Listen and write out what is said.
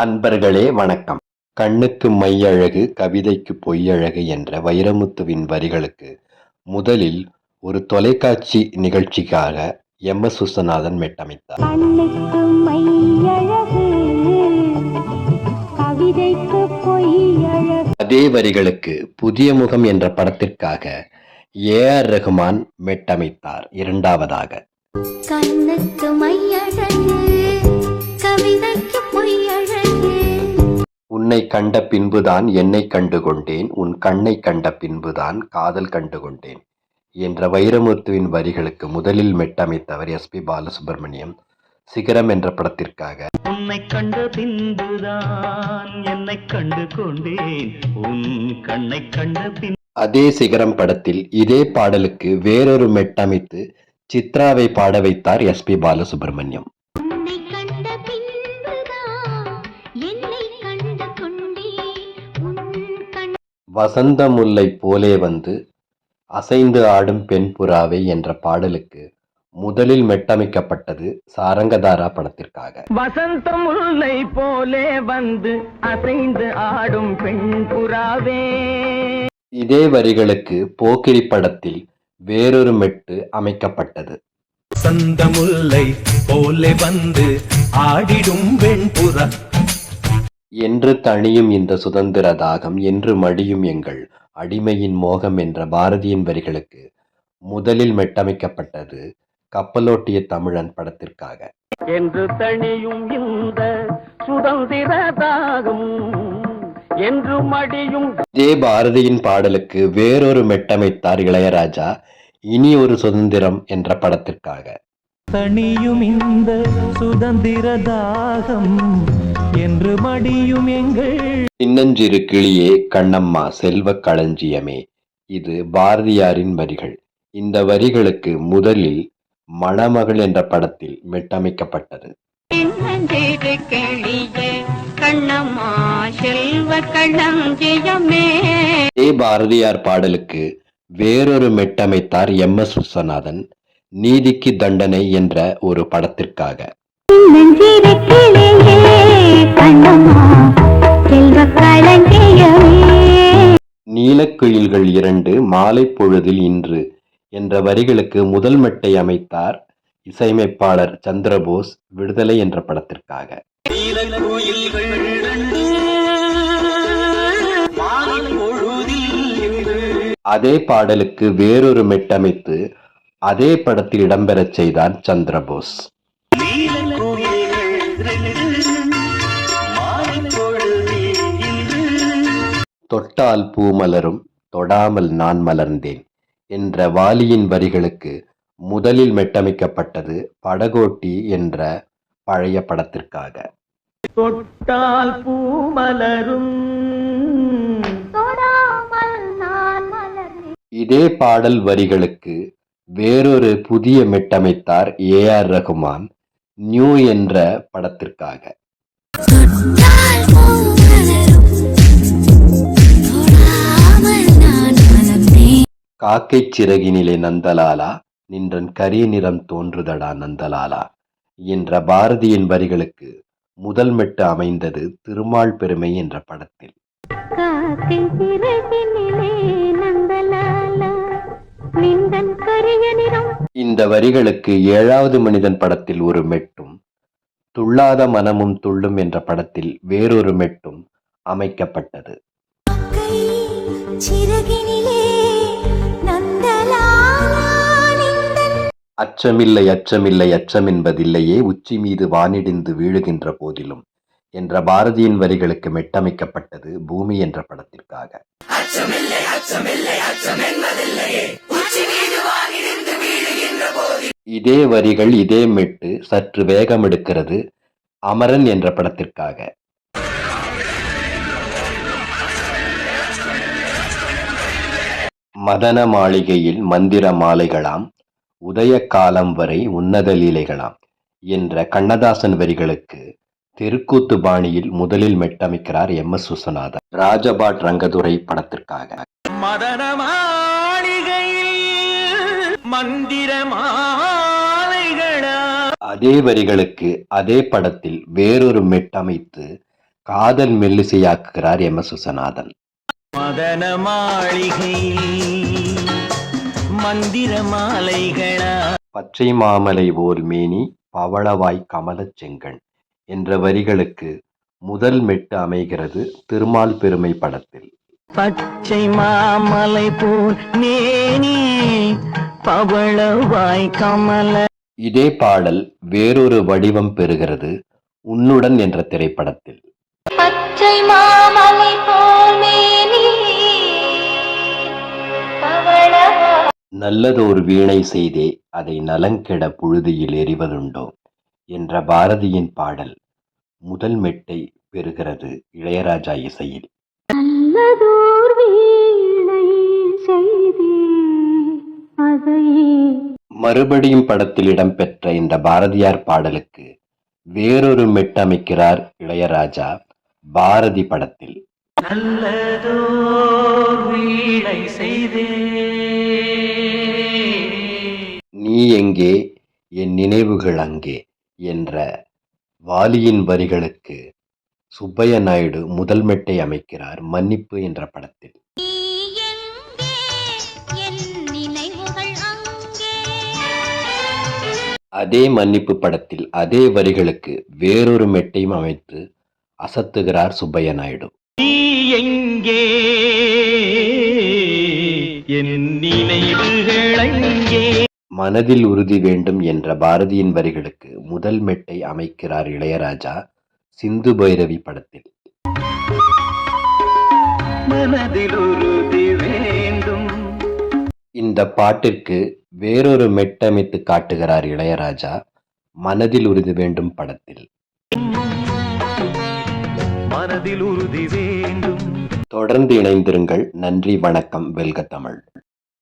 அன்பர்களே வணக்கம். கண்ணுக்கு மையழகு கவிதைக்கு பொய்யழகு என்ற வைரமுத்துவின் வரிகளுக்கு முதலில் ஒரு தொலைக்காட்சி நிகழ்ச்சிக்காக எம். எஸ். விஸ்வநாதன் மெட்டமைத்தார். அதே வரிகளுக்கு புதிய முகம் என்ற படத்திற்காக ஏ. ஆர். ரகுமான் மெட்டமைத்தார். இரண்டாவதாக. கண்ணுக்கு உன்னை கண்ட பின்புதான் என்னை கண்டு கொண்டேன் உன் கண்ணை கண்ட பின்புதான் காதல் கண்டு கொண்டேன் என்ற வைரமுத்துவின் வரிகளுக்கு முதலில் மெட்டமைத்தவர் எஸ் பி பாலசுப்ரமணியம். சிகரம் என்ற படத்திற்காக. உன்னை கண்ட பின்புதான் என்னை கண்டு கொண்டேன் உன் கண்ணை கண்ட பின். அதே சிகரம் படத்தில் இதே பாடலுக்கு வேறொரு மெட்டமைத்து சித்ராவை பாட வைத்தார் எஸ் பி பாலசுப்ரமணியம். வசந்த முல்லை போலே வந்து அசைந்து ஆடும் பெண் புறாவை என்ற பாடலுக்கு முதலில் மெட்டமைக்கப்பட்டது சாரங்கதாரா படத்திற்காக. வசந்தம் முல்லை போலே வந்து அசைந்து ஆடும் பெண் புறாவே. இதே வரிகளுக்கு போக்கிரி படத்தில் வேறொரு மெட்டு அமைக்கப்பட்டது. சந்தமுல்லை போலே வந்து ஆடிடும் வெண்புறா என்று தணியும் இந்த சுதந்திர தாகம் என்று மடியும் எங்கள் அடிமையின் மோகம் என்ற பாரதியின் வரிகளுக்கு முதலில் மெட்டமைக்கப்பட்டது கப்பலோட்டிய தமிழன் படத்திற்காக. என்று தணியும் இந்த சுதந்திர தாகம் என்று மடியும் இதே பாரதியின் பாடலுக்கு வேறொரு மெட்டமைத்தார் இளையராஜா இனி ஒரு சுதந்திரம் என்ற படத்திற்காக. தனியும் இந்த சுதந்திர தாகம் என்று மடியும் எங்கள் சின்னஞ்சிறு கிளியே கண்ணம்மா செல்வ களஞ்சியமே. இது பாரதியாரின் வரிகள். இந்த வரிகளுக்கு முதலில் மணமகள் என்ற படத்தில் மெட்டமைக்கப்பட்டது. சின்னஞ்சிறு கிளியே கண்ணம்மா செல்வ களஞ்சியமே. இதே பாரதியார் பாடலுக்கு வேறொரு மெட்டமைத்தார் எம் எஸ் விஸ்வநாதன். நீதிக்கு தண்டனை என்ற ஒரு படத்திற்காக. நீலக்குயில்கள் இரண்டு மாலை பொழுதில் இன்று என்ற வரிகளுக்கு முதல் மெட்டை அமைத்தார் இசையமைப்பாளர் சந்திரபோஸ் விடுதலை என்ற படத்திற்காக. அதே பாடலுக்கு வேறொரு மெட்டமைத்து அதே படத்தில் இடம்பெறச் செய்தான் சந்திரபோஸ். தொட்டால் பூ மலரும் தொடாமல் நான் மலர்ந்தேன் என்ற வாலியின் வரிகளுக்கு முதலில் மெட்டமைக்கப்பட்டது படகோட்டி என்ற பழைய படத்திற்காக. தொட்டால் பூ மலரும். தொடாமல் நான் மலர்ந்தேன். இதே பாடல் வரிகளுக்கு வேறொரு புதிய மெட்டமைத்தார் ஏ ஆர் ரகுமான் நியூ என்ற படத்திற்காக. காக்கை சிறகினிலே நந்தலாலா நின்றன் கரிய நிறம் தோன்றுதடா நந்தலாலா என்ற பாரதியின் வரிகளுக்கு முதல் மெட்டு அமைந்தது திருமால் பெருமை என்ற படத்தில். காக்கை சிறகினிலே இந்த வரிகளுக்கு ஏழாவது மனிதன் படத்தில் ஒரு மெட்டும் துள்ளாத மனமும் துள்ளும் என்ற படத்தில் வேறொரு மெட்டும் அமைக்கப்பட்டது. அச்சமில்லை அச்சமில்லை அச்சம் என்பதில்லையே உச்சி மீது வானிடிந்து வீழுகின்ற போதிலும் என்ற பாரதியின் வரிகளுக்கு மெட்டமைக்கப்பட்டது பூமி என்ற படத்திற்காக. இதே வரிகள் இதே மெட்டு சற்று வேகம் எடுக்கிறது அமரன் என்ற படத்திற்காக. மதன மாளிகையில் மந்திர மாலைகளாம் உதய காலம் வரை உன்னத லீலைகளாம் என்ற கண்ணதாசன் வரிகளுக்கு தெருக்கூத்து பாணியில் முதலில் மெட்டமைக்கிறார் எம். எஸ். விஸ்வநாதன் ராஜபாட் ரங்கதுரை படத்திற்காக. மதன மந்திர அதே வரிகளுக்கு அதே படத்தில் வேறொரு மெட்டமைத்து காதல் மெல்லிசையாக்குகிறார் எம். எஸ். விஸ்வநாதன் மதன மாளிகையில் மந்திர மாலைகளா பச்சை மாமலை ஓர் மேனி பவளவாய் கமலச் செங்கண். என்ற வரிகளுக்கு முதல் மெட்டு அமைகிறது திருமால் பெருமை படத்தில். பச்சை மாமலை போல் மேனி பவளவாய் கமல. இதே பாடல் வேறொரு வடிவம் பெறுகிறது உன்னுடன் என்ற திரைப்படத்தில். பச்சை மாமலை போல் மேனி நல்லதோர் வீணை செய்தே அதை நலங்கெட புழுதியில் எறிவதுண்டோ? என்ற பாரதியின் பாடல் முதல் மெட்டை பெறுகிறது இளையராஜா இசையில். மறுபடியும் படத்தில் இடம்பெற்ற இந்த பாரதியார் பாடலுக்கு வேறொரு மெட்டமைக்கிறார் இளையராஜா பாரதி படத்தில். நல்லதோர் வீணை செய்தே. நீ எங்கே? என் நினைவுகள் அங்கே. என்ற வாலியின் வரிகளுக்கு சுப்பைய நாயுடு முதல் மெட்டை அமைக்கிறார் மன்னிப்பு என்ற படத்தில். அதே மன்னிப்பு படத்தில் அதே வரிகளுக்கு வேறொரு மெட்டையும் அமைத்து அசத்துகிறார் சுப்பைய நாயுடு. எங்கே? என் நினைவுகள் அங்கே. மனதில் உறுதி வேண்டும் என்ற பாரதியின் வரிகளுக்கு முதல் மெட்டை அமைக்கிறார் இளையராஜா சிந்து பைரவி படத்தில். இந்த பாட்டிற்கு வேறொரு மெட்டமைத்து காட்டுகிறார் இளையராஜா மனதில் உறுதி வேண்டும் படத்தில். மனதில் உறுதி வேண்டும். தொடர்ந்து இணைந்திருங்கள். நன்றி வணக்கம். வெல்க தமிழ்.